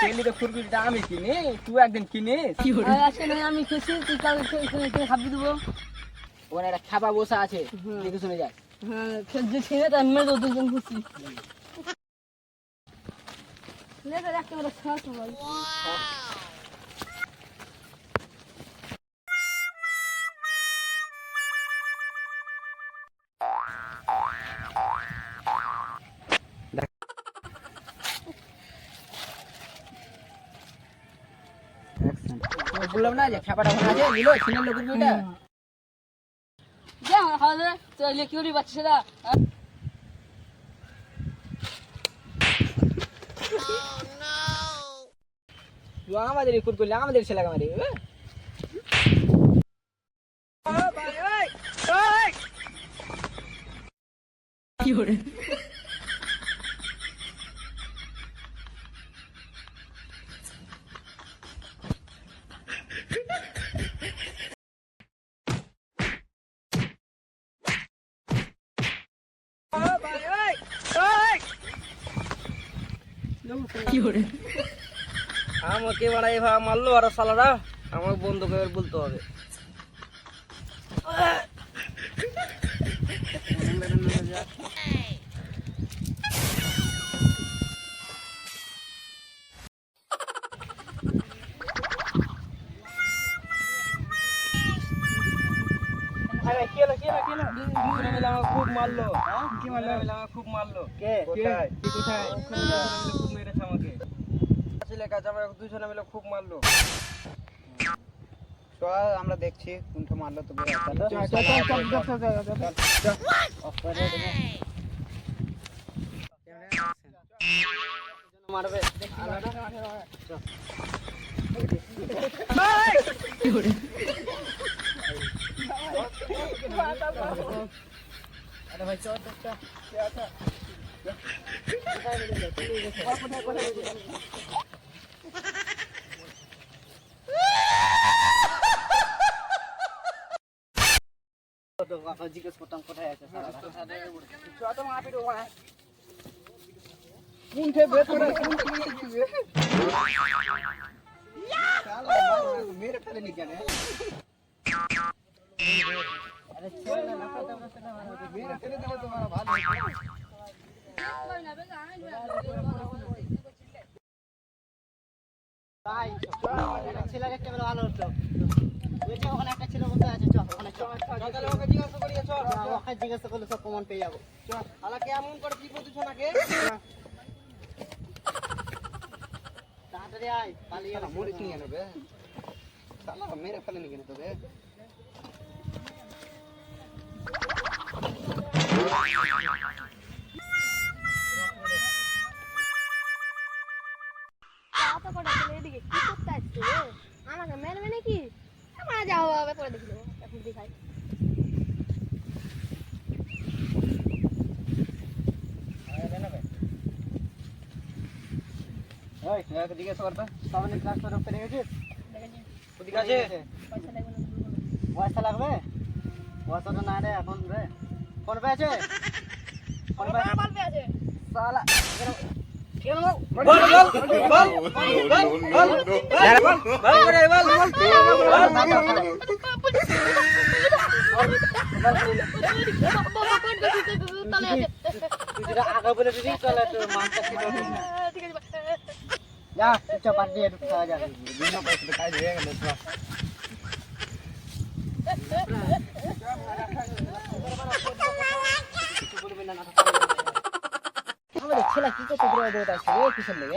Daily তো কুরকুরিটা আমি কিনি তুই একদিন কিনিস। আর আজকে নয় আমি খেয়েছি তুই কাল খে- খে- খে- খাবি দেবো। ওখানে একটা খাপা বসা আছে হুম। দেখে শুনে যায় হ্যাঁ খে- যে ছেলে তার মেয়ে তো দুজন খুশি খাওয়া বললাম না যে খাপাটা ওখানে আছে নিলো ছিনের লোকের বইটা যা দাওয়া তাহলে কি করি বাচ্চারা আমাদের কুরকুরি আমাদের ছেলে আমাদের আমাকে মানে এভাবে মারলো আর সালারা আমার বন্ধুকে বলতে হবে। খুব মারলো। কি মারলো খুব মারলো কে কোথায় কি কোথায় দুজনে মিলে খুব মেরেছে আমাকে ছেলে কাছে আমাকে দুজনে মিলে খুব মারলো চল আমরা দেখছি কোনটা মারলো তো মারবে আরে ভাই চল চল চল জিজ্ঞেস করতাম কোথায় আছে চল তো মারপিট ওখানে কোনটা ভেতরে মেরে ফেলে নি কেন আরে চল না নাফা দাও না মেরে ফেলে দিলে তোমার ভালো ভাই একটা ছেলের একটা বেলা ভালো হতো। ওখানে একটা ছেলে বসে আছে চল ওখানে চল। তাহলে ওকে জিজ্ঞাসা করি চল। ওখানে জিজ্ঞাসা করলে সব প্রমাণ পেয়ে যাব। চল আলা কেমন করে কি করছিস নাকি? তাড়াতাড়ি আয় পালিয়ে মরিস নিয়ে নেবে। মেরে ফেলে নি কেন আমাকে মেরবে নাকি আমার যাও হবে পরে দেখি নেব এখন দেখাই ওই ওকে জিজ্ঞাসা করবে সামনে ক্লাস করে পেরে গেছিস ওদিকে আছে পয়সা লাগবে না পয়সা লাগবে পয়সাটা না রে এখন রে ফোন পে আছে ফোন পে আমার বালবে আছে সালা কেন বল বল বল বল বল বল করে বল তাহলে আছে তুই যেটা আগে বলে দিবি চলে তোর মানটা ছিল ঠিক আছে যা চুপচাপ পাঠিয়ে দিয়ে একটু খাওয়া যাবে বিনা পয়সা কাজ হয়ে গেল তো আমাদের ছেলে কি করছে দূরে দূরে আসছে রে কিসের লেগে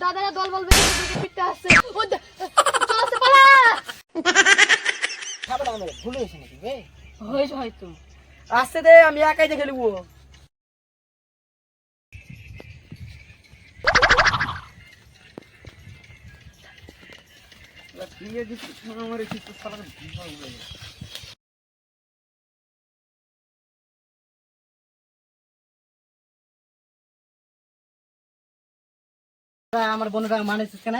দাদারা দল বলবে পিটতে আসছে ও ভুল হয়েছে নাকি রে হয়েছে হয়তো। আসতে দে আমি একাই দেখে নেব। আমার কিছু আমার বন্ধুটা মানেছিস কেন?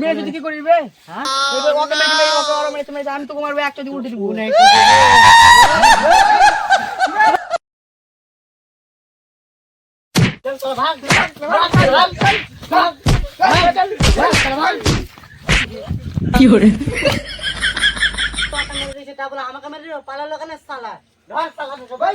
মেয়ে যদি কি করিবে হ্যাঁ এবার ওকে মেরে মেরে ওকে ওরা মেরে মেরে আমি তোকে মারবো একটা দিয়ে উল্টে দিব আমাকে মেরে পালালো কেন সালা ধর সালা সবাই